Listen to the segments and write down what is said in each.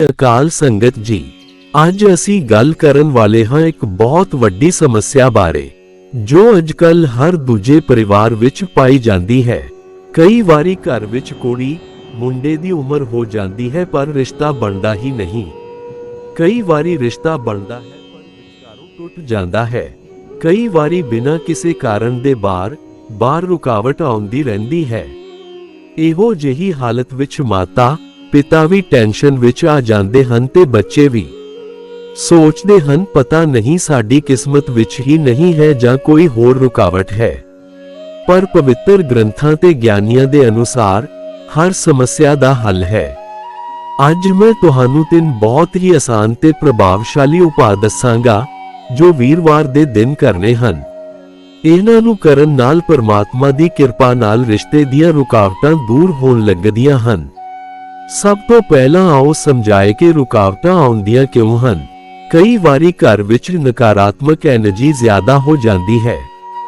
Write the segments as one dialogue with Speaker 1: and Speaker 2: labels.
Speaker 1: ਅਕਾਲ ਸੰਗਤ ਜੀ, ਅੱਜ ਅਸੀਂ ਗੱਲ ਕਰਨ ਵਾਲੇ ਹਾਂ ਇੱਕ ਬਹੁਤ ਵੱਡੀ ਸਮੱਸਿਆ ਬਾਰੇ, ਜੋ ਅੱਜਕੱਲ ਹਰ ਦੂਜੇ ਪਰਿਵਾਰ ਵਿੱਚ ਪਾਈ ਜਾਂਦੀ ਹੈ। ਕਈ ਵਾਰੀ ਘਰ ਵਿੱਚ ਕੁੜੀ, ਮੁੰਡੇ ਦੀ ਉਮਰ ਹੋ ਜਾਂਦੀ ਹੈ, ਪਰ ਰਿਸ਼ਤਾ ਬਣਦਾ ਹੀ ਨਹੀਂ। ਕਈ ਵਾਰੀ ਰਿਸ਼ਤਾ ਬਣਦਾ ਹੈ, ਪਰ ਵਿਚਾਰੋਂ ਟੁੱਟ ਜਾਂਦਾ ਹੈ। ਕਈ ਵਾਰੀ ਬਿਨਾਂ ਕਿਸੇ ਕਾਰਨ ਦੇ ਬਾਹਰ ਬਾਹਰ ਰੁਕਾਵਟ ਆਉਂਦੀ ਰਹਿੰਦੀ ਹੈ। ਇਹੋ ਜਿਹੀ ਹਾਲਤ ਵਿੱਚ ਮਾਤਾ ਪਿਤਾ ਵੀ ਟੈਨਸ਼ਨ ਵਿੱਚ ਆ ਜਾਂਦੇ ਹਨ ਤੇ ਬੱਚੇ ਵੀ। ਸੋਚਦੇ ਹਨ, ਪਤਾ ਨਹੀਂ ਸਾਡੀ ਕਿਸਮਤ ਵਿੱਚ ਹੀ ਨਹੀਂ ਹੈ ਜਾਂ ਕੋਈ ਹੋਰ ਰੁਕਾਵਟ ਹੈ। ਪਰ ਪਵਿੱਤਰ ਗ੍ਰੰਥਾਂ ਤੇ ਗਿਆਨੀਆਂ ਦੇ ਅਨੁਸਾਰ ਹਰ ਸਮੱਸਿਆ ਦਾ ਹੱਲ ਹੈ। ਅੱਜ ਮੈਂ ਤੁਹਾਨੂੰ ਤਿੰਨ ਬਹੁਤ ਹੀ ਆਸਾਨ ਤੇ ਪ੍ਰਭਾਵਸ਼ਾਲੀ ਉਪਾਅ ਦੱਸਾਂਗਾ, ਜੋ ਵੀਰਵਾਰ ਦੇ ਦਿਨ ਕਰਨੇ ਹਨ। ਇਹਨਾਂ ਨੂੰ ਕਰਨ ਨਾਲ ਪਰਮਾਤਮਾ ਦੀ ਕਿਰਪਾ ਨਾਲ ਰਿਸ਼ਤੇ ਦੀਆਂ ਰੁਕਾਵਟਾਂ ਦੂਰ ਹੋਣ ਲੱਗਦੀਆਂ ਹਨ। ਸਭ ਤੋਂ ਪਹਿਲਾਂ ਆਓ ਸਮਝਾਏ ਕਿ ਰੁਕਾਵਟਾਂ ਆਉਂਦੀਆਂ ਕਿਉਂ ਹਨ। ਕਈ ਵਾਰੀ ਘਰ ਵਿੱਚ ਨਕਾਰਾਤਮਕ એનર્ਜੀ ਜ਼ਿਆਦਾ ਹੋ ਜਾਂਦੀ ਹੈ।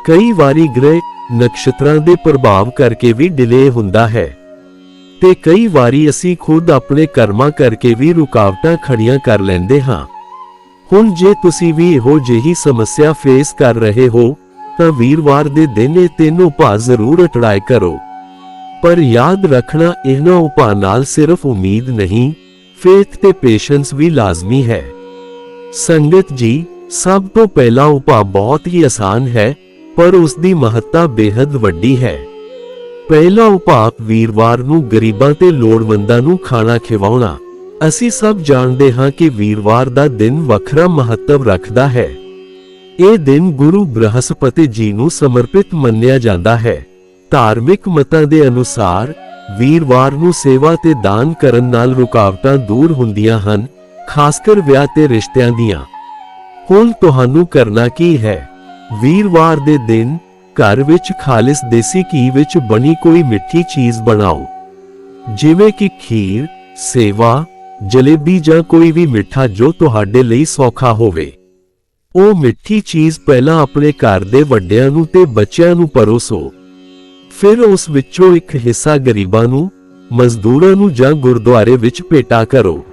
Speaker 1: ਕਈ ਵਾਰੀ ਗ੍ਰਹਿ ਨਕਸ਼ਤਰਾਂ ਦੇ ਪ੍ਰਭਾਵ ਕਰਕੇ ਵੀ ਡਿਲੇ ਹੁੰਦਾ ਹੈ। ਤੇ ਕਈ ਵਾਰੀ ਅਸੀਂ ਖੁਦ ਆਪਣੇ ਕਰਮਾਂ ਕਰਕੇ ਵੀ ਰੁਕਾਵਟਾਂ ਖੜੀਆਂ ਕਰ ਲੈਂਦੇ ਹਾਂ। ਹੁਣ ਜੇ ਤੁਸੀਂ ਵੀ ਇਹੋ ਜਿਹੀ ਸਮੱਸਿਆ ਫੇਸ ਕਰ ਰਹੇ ਹੋ, ਤਾਂ ਵੀਰਵਾਰ ਦੇ ਦਿਨ ਇਹ ਤਿੰਨ ਉਪਾਅ ਜ਼ਰੂਰ ਅਟੜਾਈ ਕਰੋ। ਪਰ ਯਾਦ ਰੱਖਣਾ ਇਹਨਾਂ ਉਪਾਅ ਨਾਲ ਸਿਰਫ ਉਮੀਦ ਨਹੀਂ ਫੇਥ ਤੇ ਪੇਸ਼ੈਂਸ ਵੀ ਲਾਜ਼ਮੀ ਹੈ। ਸੰਗਤ ਜੀ, ਸਭ ਤੋਂ ਪਹਿਲਾ ਉਪਾਅ ਬਹੁਤ ਹੀ ਆਸਾਨ ਹੈ, ਪਰ ਉਸ ਦੀ ਮਹੱਤਤਾ ਬੇहद ਵੱਡੀ ਹੈ। ਪਹਿਲਾ ਉਪਾਅ, ਵੀਰਵਾਰ ਨੂੰ ਗਰੀਬਾਂ ਤੇ ਲੋੜਵੰਦਾਂ ਨੂੰ ਖਾਣਾ ਖਿਵਾਉਣਾ। ਅਸੀਂ ਸਭ ਜਾਣਦੇ ਹਾਂ ਕਿ ਵੀਰਵਾਰ ਦਾ ਦਿਨ ਵੱਖਰਾ ਮਹੱਤਵ ਰੱਖਦਾ ਹੈ। ਇਹ ਦਿਨ ਗੁਰੂ ਬ੍ਰਹਸਪਤੀ ਜੀ ਨੂੰ ਸਮਰਪਿਤ ਮੰਨਿਆ ਜਾਂਦਾ ਹੈ। ਧਾਰਮਿਕ ਮਤਾਂ ਦੇ ਅਨੁਸਾਰ ਵੀਰਵਾਰ ਨੂੰ ਸੇਵਾ ਤੇ ਦਾਨ ਕਰਨ ਨਾਲ ਰੁਕਾਵਟਾਂ ਦੂਰ ਹੁੰਦੀਆਂ ਹਨ ਖਾਸ ਵਿਆਹ ਤੇ ਰਿਸ਼ਤਿਆਂ ਦੀਆਂ। ਹੁਣ ਤੁਹਾਨੂੰ ਕਰਨਾ ਕੀ ਹੈ? ਵੀਰਵਾਰ ਦੇ ਦਿਨ ਘਰ ਵਿੱਚ ਖਾਲਿਸ ਦੇਸੀ ਘੀ ਵਿੱਚ ਬਣੀ ਕੋਈ ਮਿੱਠੀ ਚੀਜ਼ ਬਣਾਓ। ਜਿਵੇਂ ਕਿ ਖੀਰ, ਸੇਵਾ, ਜਲੇਬੀ ਜਾਂ ਕੋਈ ਵੀ ਮਿੱਠਾ ਜੋ ਤੁਹਾਡੇ ਲਈ ਸੌਖਾ ਹੋਵੇ। ਉਹ ਮਿੱਠੀ ਚੀਜ਼ ਪਹਿਲਾਂ ਆਪਣੇ ਘਰ ਦੇ ਵੱਡਿਆਂ ਨੂੰ ਤੇ ਬੱਚਿਆਂ ਨੂੰ ਪਰੋਸੋ। ਫਿਰ ਉਸ ਵਿੱਚੋਂ ਇੱਕ ਹਿੱਸਾ ਗਰੀਬਾਂ ਨੂੰ, ਮਜ਼ਦੂਰਾਂ ਨੂੰ ਜਾਂ ਗੁਰਦੁਆਰੇ ਵਿੱਚ ਭੇਟਾ ਕਰੋ।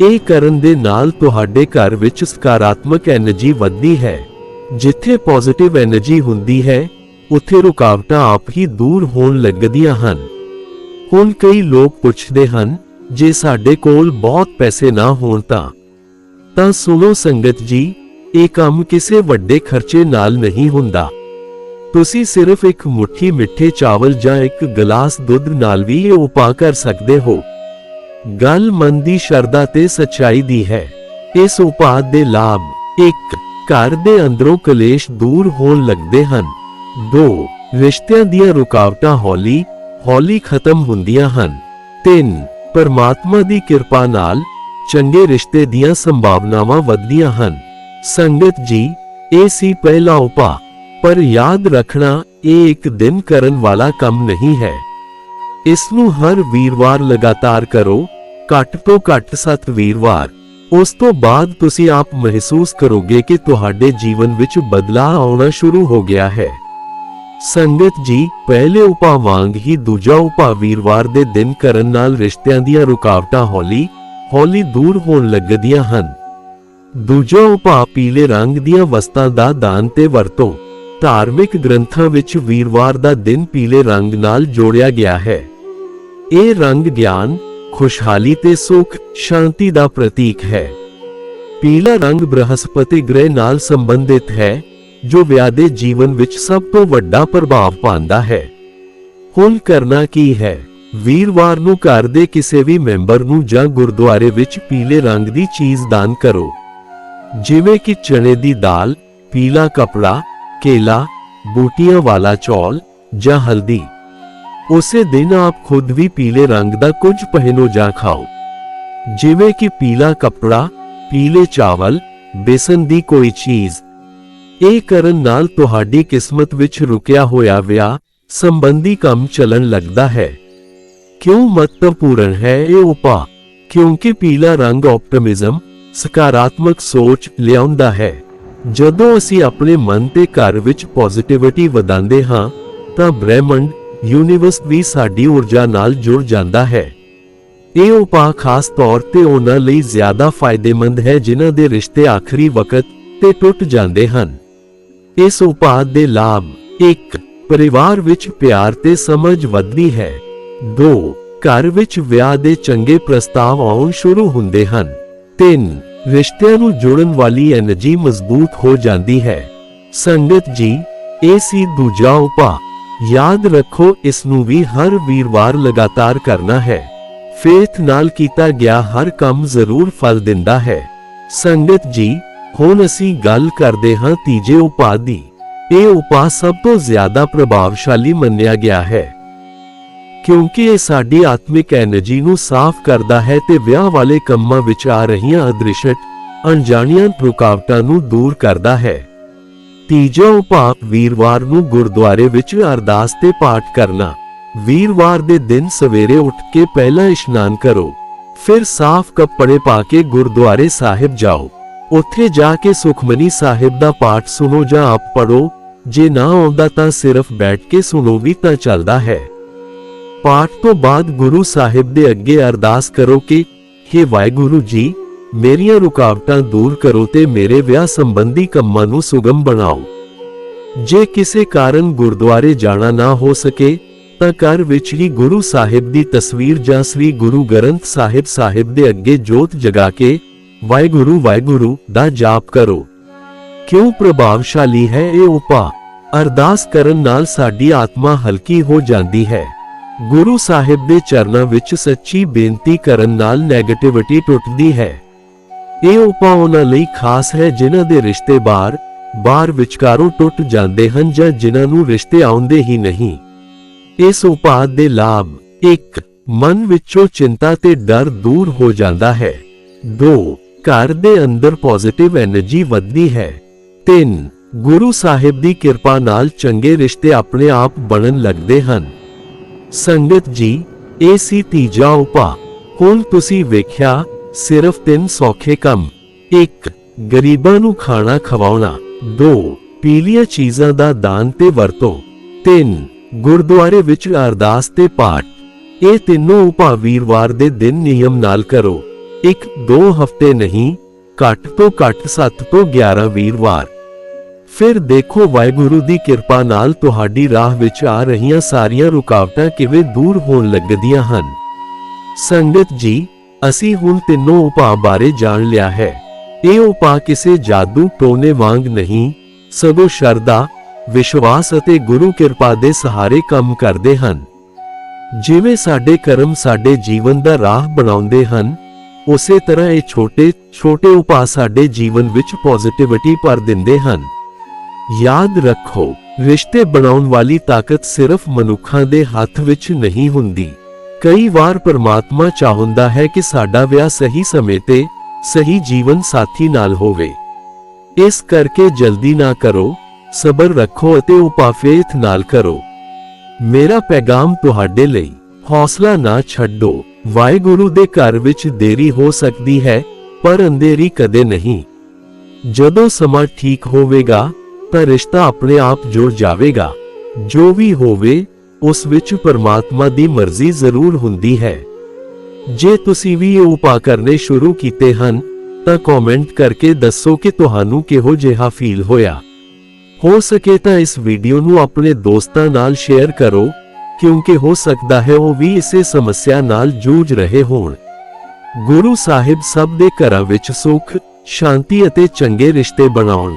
Speaker 1: ਇਹ ਕਰਨ ਦੇ ਨਾਲ ਤੁਹਾਡੇ ਘਰ ਵਿੱਚ ਸਕਾਰਾਤਮਕ એનર્ਜੀ ਵੱਧਦੀ ਹੈ। ਜਿੱਥੇ ਪੋਜ਼ਿਟਿਵ એનર્ਜੀ ਹੁੰਦੀ ਹੈ, ਉੱਥੇ ਰੁਕਾਵਟਾਂ ਆਪ ਹੀ ਦੂਰ ਹੋਣ ਲੱਗਦੀਆਂ ਹਨ। ਹੁਣ ਕਈ ਲੋਕ ਪੁੱਛਦੇ ਹਨ, ਜੇ ਸਾਡੇ ਕੋਲ ਬਹੁਤ ਪੈਸੇ ਨਾ ਹੋਣ ਤਾਂ। ਤਾਂ ਸੁਣੋ ਸੰਗਤ ਜੀ, ਇਹ ਕੰਮ ਕਿਸੇ ਵੱਡੇ ਖਰਚੇ ਨਾਲ ਨਹੀਂ ਹੁੰਦਾ। ਤੁਸੀਂ ਸਿਰਫ ਇੱਕ ਮੁਠੀ ਮਿੱਠੇ ਚਾਵਲ ਜਾਂ ਇੱਕ ਗਲਾਸ ਦੁੱਧ ਨਾਲ ਵੀ ਇਹ ਉਪਾਅ ਕਰ ਸਕਦੇ ਹੋ। ਗੱਲ ਮਨ ਦੀ ਸ਼ਰਧਾ ਤੇ ਸੱਚਾਈ ਦੀ ਹੈ। ਇਸ ਉਪਾਅ ਦੇ ਲਾਭ 1 ਘਰ ਦੇ ਅੰਦਰੋਂ ਕਲੇਸ਼ ਦੂਰ ਹੋਣ ਲੱਗਦੇ ਹਨ। 2 ਰਿਸ਼ਤਿਆਂ ਦੀਆਂ ਰੁਕਾਵਟਾਂ ਹੌਲੀ ਹੌਲੀ ਖਤਮ ਹੁੰਦੀਆਂ ਹਨ। 3 ਪਰਮਾਤਮਾ ਦੀ ਕਿਰਪਾ ਨਾਲ ਚੰਗੇ ਰਿਸ਼ਤੇ ਦੀਆਂ ਸੰਭਾਵਨਾਵਾਂ ਵਧਦੀਆਂ ਹਨ। ਸੰਗਤ ਜੀ, ਇਹ ਸੀ ਪਹਿਲਾ ਉਪਾਅ। ਪਰ ਯਾਦ ਰੱਖਣਾ, ਇਹ ਇੱਕ ਦਿਨ ਕਰਨ ਵਾਲਾ ਕੰਮ ਨਹੀਂ ਹੈ। ਇਸ ਨੂੰ ਹਰ ਵੀਰਵਾਰ ਲਗਾਤਾਰ ਕਰੋ, ਘੱਟ ਤੋਂ ਘੱਟ 7 ਵੀਰਵਾਰ। ਉਸ ਤੋਂ ਬਾਅਦ ਤੁਸੀਂ ਆਪ ਮਹਿਸੂਸ ਕਰੋਗੇ ਕਿ ਤੁਹਾਡੇ ਜੀਵਨ ਵਿੱਚ ਬਦਲਾਅ ਆਉਣਾ ਸ਼ੁਰੂ ਹੋ ਗਿਆ ਹੈ। ਸੰਗਤ ਜੀ, ਪਹਿਲੇ ਉਪਾਅ ਵਾਂਗ ਹੀ ਦੂਜਾ ਉਪਾਅ ਵੀਰਵਾਰ ਦੇ ਦਿਨ ਕਰਨ ਨਾਲ ਰਿਸ਼ਤਿਆਂ ਦੀਆਂ ਰੁਕਾਵਟਾਂ ਹੌਲੀ ਹੌਲੀ ਦੂਰ ਹੋਣ ਲੱਗਦੀਆਂ ਹਨ। ਦੂਜਾ ਉਪਾਅ ਪੀਲੇ ਰੰਗ ਦੀਆਂ ਵਸਤਾਂ ਦਾ ਦਾਨ ਤੇ ਵਰਤੋ। ਧਾਰਮਿਕ ਗ੍ਰੰਥਾਂ ਵਿੱਚ ਵੀਰਵਾਰ ਦਾ ਦਿਨ ਪੀਲੇ ਰੰਗ ਨਾਲ ਜੋੜਿਆ ਗਿਆ ਹੈ। ਇਹ ਰੰਗ ਗਿਆਨ, ਖੁਸ਼ਹਾਲੀ ਤੇ ਸੁਖ, ਸ਼ਾਂਤੀ ਦਾ ਪ੍ਰਤੀਕ ਹੈ। ਪੀਲਾ ਰੰਗ ਬ੍ਰਹਸਪਤੀ ਗ੍ਰਹਿ ਨਾਲ ਸੰਬੰਧਿਤ ਹੈ, ਜੋ ਵਿਆਹ ਦੇ ਜੀਵਨ ਵਿੱਚ ਸਭ ਤੋਂ ਵੱਡਾ ਪ੍ਰਭਾਵ ਪਾਉਂਦਾ ਹੈ। ਹੁਣ ਕਰਨਾ ਕੀ ਹੈ? ਵੀਰਵਾਰ ਨੂੰ ਘਰ ਦੇ ਕਿਸੇ ਵੀ ਮੈਂਬਰ ਨੂੰ ਜਾਂ ਗੁਰਦੁਆਰੇ ਵਿੱਚ ਪੀਲੇ ਰੰਗ ਦੀ ਚੀਜ਼ ਦਾਨ ਕਰੋ। ਜਿਵੇਂ ਕਿ ਚਣੇ ਦੀ ਦਾਲ, ਪੀਲਾ ਕਪੜਾ ਕੇਲਾ ਬੂਟੀਆਂ ਵਾਲਾ ਚੌਲ ਜਾਂ ਹਲਦੀ ਉਸੇ ਦਿਨ ਆਪ ਖੁਦ ਵੀ ਪੀਲੇ ਰੰਗ ਦਾ ਕੁਝ ਪਹਿਨੋ ਜਾਂ ਖਾਓ ਜਿਵੇਂ ਕਿ ਪੀਲਾ ਕਪੜਾ ਪੀਲੇ ਚਾਵਲ ਬੇਸਨ ਦੀ ਕੋਈ ਚੀਜ਼ ਇਹ ਕਰਨ ਨਾਲ ਤੁਹਾਡੀ ਕਿਸਮਤ ਵਿੱਚ ਰੁਕਿਆ ਹੋਇਆ ਵਿਆਹ ਸੰਬੰਧੀ ਕੰਮ ਚੱਲਣ ਲੱਗਦਾ ਹੈ ਕਿਉਂ ਮਹੱਤਵਪੂਰਨ ਹੈ ਇਹ ਉਪਾਅ ਕਿਉਂਕਿ ਪੀਲਾ ਰੰਗ ਆਪਟਿਮਿਜ਼ਮ ਸਕਾਰਾਤਮਕ ਸੋਚ ਲਿਆਉਂਦਾ ਹੈ ਜਦੋਂ ਅਸੀਂ ਆਪਣੇ ਮਨ ਤੇ ਘਰ ਵਿੱਚ ਪੋਜ਼ਿਟਿਵਿਟੀ ਵਧਾਉਂਦੇ ਹਾਂ, ਤਾਂ ਬ੍ਰਹਿਮੰਡ ਯੂਨੀਵਰਸ ਵੀ ਸਾਡੀ ਊਰਜਾ ਨਾਲ ਜੁੜ ਜਾਂਦਾ ਹੈ। ਇਹ ਉਪਾਅ ਖਾਸ ਤੌਰ ਤੇ ਉਹਨਾਂ ਲਈ ਜ਼ਿਆਦਾ ਫਾਇਦੇਮੰਦ ਹੈ ਜਿਨ੍ਹਾਂ ਦੇ ਰਿਸ਼ਤੇ ਆਖਰੀ ਵਕਤ ਤੇ ਟੁੱਟ ਜਾਂਦੇ ਹਨ। ਇਸ ਉਪਾਅ ਦੇ ਲਾਭ 1 ਪਰਿਵਾਰ ਵਿੱਚ ਪਿਆਰ ਤੇ ਸਮਝ ਵੱਧਦੀ ਹੈ। 2 ਘਰ ਵਿੱਚ ਵਿਆਹ ਦੇ ਚੰਗੇ ਪ੍ਰਸਤਾਵ ਆਉਣ ਸ਼ੁਰੂ ਹੁੰਦੇ ਹਨ। 3 ਰਿਸ਼ਤਿਆਂ ਨੂੰ ਜੋੜਨ ਵਾਲੀ એનર્ਜੀ ਮਜ਼ਬੂਤ ਹੋ ਜਾਂਦੀ ਹੈ। ਸੰਗਤ ਜੀ, ਇਹ ਦੂਜਾ ਉਪਾ। ਯਾਦ ਰੱਖੋ, ਇਸ ਨੂੰ ਵੀ ਹਰ ਵੀਰਵਾਰ ਲਗਾਤਾਰ ਕਰਨਾ ਹੈ। ਫੇਥ ਨਾਲ ਕੀਤਾ ਗਿਆ ਹਰ ਕੰਮ ਜ਼ਰੂਰ ਫਲ ਦਿੰਦਾ ਹੈ। ਸੰਗਤ ਜੀ, ਹੁਣ ਅਸੀਂ ਗੱਲ ਕਰਦੇ ਹਾਂ ਤੀਜੇ ਉਪਾਅ ਦੀ। ਇਹ ਉਪਾਅ ਸਭ ਤੋਂ ਜ਼ਿਆਦਾ ਪ੍ਰਭਾਵਸ਼ਾਲੀ ਮੰਨਿਆ ਗਿਆ ਹੈ। ਕਿਉਂਕਿ ਇਹ ਸਾਡੀ ਆਤਮਿਕ એનર્ਜੀ ਨੂੰ ਸਾਫ਼ ਕਰਦਾ ਹੈ ਤੇ ਵਿਆਹ ਵਾਲੇ ਕੰਮਾਂ ਵਿੱਚ ਆ ਰਹੀਆਂ ਅਦ੍ਰਿਸ਼ਟ, ਅਣਜਾਣੀਆਂ ਰੁਕਾਵਟਾਂ ਨੂੰ ਦੂਰ ਕਰਦਾ ਹੈ। ਤੀਜਾ ਉਪਾਅ, ਵੀਰਵਾਰ ਨੂੰ ਗੁਰਦੁਆਰੇ ਵਿੱਚ ਅਰਦਾਸ ਤੇ ਪਾਠ ਕਰਨਾ। ਵੀਰਵਾਰ ਦੇ ਦਿਨ ਸਵੇਰੇ ਉੱਠ ਕੇ ਪਹਿਲਾਂ ਇਸ਼ਨਾਨ ਕਰੋ। ਫਿਰ ਸਾਫ਼ ਕੱਪੜੇ ਪਾ ਕੇ ਗੁਰਦੁਆਰੇ ਸਾਹਿਬ ਜਾਓ। ਉੱਥੇ ਜਾ ਕੇ ਸੁਖਮਨੀ ਸਾਹਿਬ ਦਾ ਪਾਠ ਸੁਣੋ ਜਾਂ ਆਪ ਪੜੋ ਜੇ ਨਾ ਆਉਂਦਾ ਤਾਂ ਸਿਰਫ ਬੈਠ ਕੇ ਸੁਣੋ ਵੀ ਤਾਂ ਚੱਲਦਾ ਹੈ। ਪਾਠ ਤੋਂ ਬਾਅਦ ਗੁਰੂ ਸਾਹਿਬ ਦੇ ਅੱਗੇ ਅਰਦਾਸ ਕਰੋ ਕਿ हे ਵਾਹਿਗੁਰੂ ਜੀ, ਮੇਰੀਆਂ ਰੁਕਾਵਟਾਂ ਦੂਰ ਕਰੋ ਤੇ ਮੇਰੇ ਵਿਆਹ ਸੰਬੰਧੀ ਕੰਮਾਂ ਨੂੰ ਸੁਗਮ ਬਣਾਓ। ਜੇ ਕਿਸੇ ਕਾਰਨ ਗੁਰਦੁਆਰੇ ਜਾਣਾ ਨਾ ਹੋ ਸਕੇ, ਤਾਂ ਘਰ ਵਿੱਚ ਹੀ ਗੁਰੂ ਸਾਹਿਬ ਦੀ ਤਸਵੀਰ ਜਾਂ ਸ੍ਰੀ ਗੁਰੂ ਗ੍ਰੰਥ ਸਾਹਿਬ ਸਾਹਿਬ ਦੇ ਅੱਗੇ ਜੋਤ ਜਗਾ ਕੇ, ਵਾਹਿਗੁਰੂ ਵਾਹਿਗੁਰੂ ਦਾ ਜਾਪ ਕਰੋ। ਕਿਉਂ ਪ੍ਰਭਾਵਸ਼ਾਲੀ ਹੈ ਇਹ ਉਪਾਅ? ਅਰਦਾਸ ਕਰਨ ਨਾਲ ਸਾਡੀ ਆਤਮਾ ਹਲਕੀ ਹੋ ਜਾਂਦੀ ਹੈ। ਗੁਰੂ ਸਾਹਿਬ ਦੇ ਚਰਨਾਂ ਵਿੱਚ ਸੱਚੀ ਬੇਨਤੀ ਕਰਨ ਨਾਲ ਨੈਗੇਟਿਵਿਟੀ ਟੁੱਟਦੀ ਹੈ। ਇਹ ਉਪਾਅ ਉਹਨਾਂ ਲਈ ਖਾਸ ਹੈ ਜਿਨ੍ਹਾਂ ਦੇ ਰਿਸ਼ਤੇ ਬਾਹਰ ਬਾਹਰ ਵਿਚਕਾਰੋਂ ਟੁੱਟ ਜਾਂਦੇ ਹਨ ਜਾਂ ਜਿਨ੍ਹਾਂ ਨੂੰ ਰਿਸ਼ਤੇ ਆਉਂਦੇ ਹੀ ਨਹੀਂ। ਇਸ ਉਪਾਅ ਦੇ ਲਾਭ ਇੱਕ, ਮਨ ਵਿੱਚੋਂ ਚਿੰਤਾ ਤੇ ਡਰ ਦੂਰ ਹੋ ਜਾਂਦਾ ਹੈ। ਦੋ, ਘਰ ਦੇ ਅੰਦਰ ਪੋਜ਼ਿਟਿਵ એનર્ਜੀ ਵੱਧਦੀ ਹੈ। ਤਿੰਨ, ਗੁਰੂ ਸਾਹਿਬ ਦੀ ਕਿਰਪਾ ਨਾਲ ਚੰਗੇ ਰਿਸ਼ਤੇ ਆਪਣੇ ਆਪ ਬਣਨ ਲੱਗਦੇ ਹਨ। ਸੰਗਤ ਜੀ, ਇਹ ਸੀ ਤੀਜਾ ਉਪਾਅ ਹੁਣ ਤੁਸੀਂ ਵੇਖਿਆ, ਸਿਰਫ ਤਿੰਨ ਸੌਖੇ ਕੰਮ। 1 ਗਰੀਬਾਂ ਨੂੰ ਖਾਣਾ ਖਵਾਉਣਾ। 2 ਪੀਲੀਆਂ ਚੀਜ਼ਾਂ ਦਾ ਦਾਨ ਤੇ ਵਰਤੋ। 3 ਗੁਰਦੁਆਰੇ ਵਿੱਚ ਅਰਦਾਸ ਤੇ ਪਾਠ। ਇਹ ਤਿੰਨੋਂ ਉਪਾਅ ਵੀਰਵਾਰ ਦੇ ਦਿਨ ਨਿਯਮ ਨਾਲ ਕਰੋ। ਇੱਕ, ਦੋ ਹਫ਼ਤੇ ਨਹੀਂ, ਘੱਟ ਤੋਂ ਘੱਟ 7 ਤੋਂ 11 ਵੀਰਵਾਰ। ਫਿਰ ਦੇਖੋ ਵਾਹਿਗੁਰੂ ਦੀ ਕਿਰਪਾ ਨਾਲ ਤੁਹਾਡੀ ਰਾਹ ਵਿੱਚ ਆ ਰਹੀਆਂ ਸਾਰੀਆਂ ਰੁਕਾਵਟਾਂ ਕਿਵੇਂ ਦੂਰ ਹੋਣ ਲੱਗਦੀਆਂ ਹਨ। ਸੰਗਤ ਜੀ, ਅਸੀਂ ਹੁਣ ਤਿੰਨੋਂ ਉਪਾਅ ਬਾਰੇ ਜਾਣ ਲਿਆ ਹੈ। ਇਹ ਉਪਾਅ ਕਿਸੇ ਜਾਦੂ ਟੋਨੇ ਵਾਂਗ ਨਹੀਂ, ਸਗੋਂ ਸ਼ਰਧਾ, ਵਿਸ਼ਵਾਸ ਅਤੇ ਗੁਰੂ ਕਿਰਪਾ ਦੇ ਸਹਾਰੇ ਕੰਮ ਕਰਦੇ ਹਨ। ਜਿਵੇਂ ਸਾਡੇ ਕਰਮ ਸਾਡੇ ਜੀਵਨ ਦਾ ਰਾਹ ਬਣਾਉਂਦੇ ਹਨ, ਉਸੇ ਤਰ੍ਹਾਂ ਇਹ ਛੋਟੇ ਛੋਟੇ ਉਪਾਅ ਸਾਡੇ ਜੀਵਨ ਵਿੱਚ ਪੋਜ਼ਿਟਿਵਿਟੀ ਭਰ ਦਿੰਦੇ ਹਨ। ਯਾਦ ਰੱਖੋ, ਰਿਸ਼ਤੇ ਬਣਾਉਣ ਵਾਲੀ ਤਾਕਤ ਸਿਰਫ ਮਨੁੱਖਾਂ ਦੇ ਹੱਥ ਵਿੱਚ ਨਹੀਂ ਹੁੰਦੀ। ਕਈ ਵਾਰ ਪਰਮਾਤਮਾ ਚਾਹੁੰਦਾ ਹੈ ਕਿ ਸਾਡਾ ਵਿਆਹ ਸਹੀ ਸਮੇਂ ਤੇ ਸਹੀ ਜੀਵਨ ਸਾਥੀ ਨਾਲ ਹੋਵੇ। ਇਸ ਕਰਕੇ ਜਲਦੀ ਨਾ ਕਰੋ, ਸਬਰ ਰੱਖੋ ਅਤੇ ਉਪਾਫੇਥ ਨਾਲ ਕਰੋ। ਮੇਰਾ ਪੈਗਾਮ ਤੁਹਾਡੇ ਲਈ। ਹੌਸਲਾ ਨਾ ਛੱਡੋ। ਵਾਹਿਗੁਰੂ ਦੇ ਘਰ ਵਿੱਚ ਦੇਰੀ ਹੋ ਸਕਦੀ ਹੈ, ਪਰ ਅੰਧੇਰੀ ਕਦੇ ਨਹੀਂ। ਜਦੋਂ ਸਮਾਂ ਠੀਕ ਹੋਵੇਗਾ ਤਾਂ ਰਿਸ਼ਤਾ ਆਪਣੇ ਆਪ ਜੁੜ ਜਾਵੇਗਾ। ਜੋ ਵੀ ਹੋਵੇ, ਉਸ ਵਿੱਚ ਪਰਮਾਤਮਾ ਦੀ ਮਰਜ਼ੀ ਜ਼ਰੂਰ ਹੁੰਦੀ ਹੈ। ਜੇ ਤੁਸੀਂ ਵੀ ਇਹ ਉਪਾਅ ਕਰਨੇ ਸ਼ੁਰੂ ਕੀਤੇ ਹਨ, ਤਾਂ ਕਮੈਂਟ ਕਰਕੇ ਦੱਸੋ ਕਿ ਤੁਹਾਨੂੰ ਕਿਹੋ ਜਿਹਾ ਫੀਲ ਹੋਇਆ। ਹੋ ਸਕੇ ਤਾਂ ਇਸ ਵੀਡੀਓ ਨੂੰ ਆਪਣੇ ਦੋਸਤਾਂ ਨਾਲ ਸ਼ੇਅਰ ਕਰੋ, ਕਿਉਂਕਿ ਹੋ ਸਕਦਾ ਹੈ ਉਹ ਵੀ ਇਸੇ ਸਮੱਸਿਆ ਨਾਲ ਜੂਝ ਰਹੇ ਹੋਣ। ਗੁਰੂ ਸਾਹਿਬ ਸਭ ਦੇ ਘਰਾਂ ਵਿੱਚ ਸੁੱਖ, ਸ਼ਾਂਤੀ ਅਤੇ ਚੰਗੇ ਰਿਸ਼ਤੇ ਬਣਾਉਣ।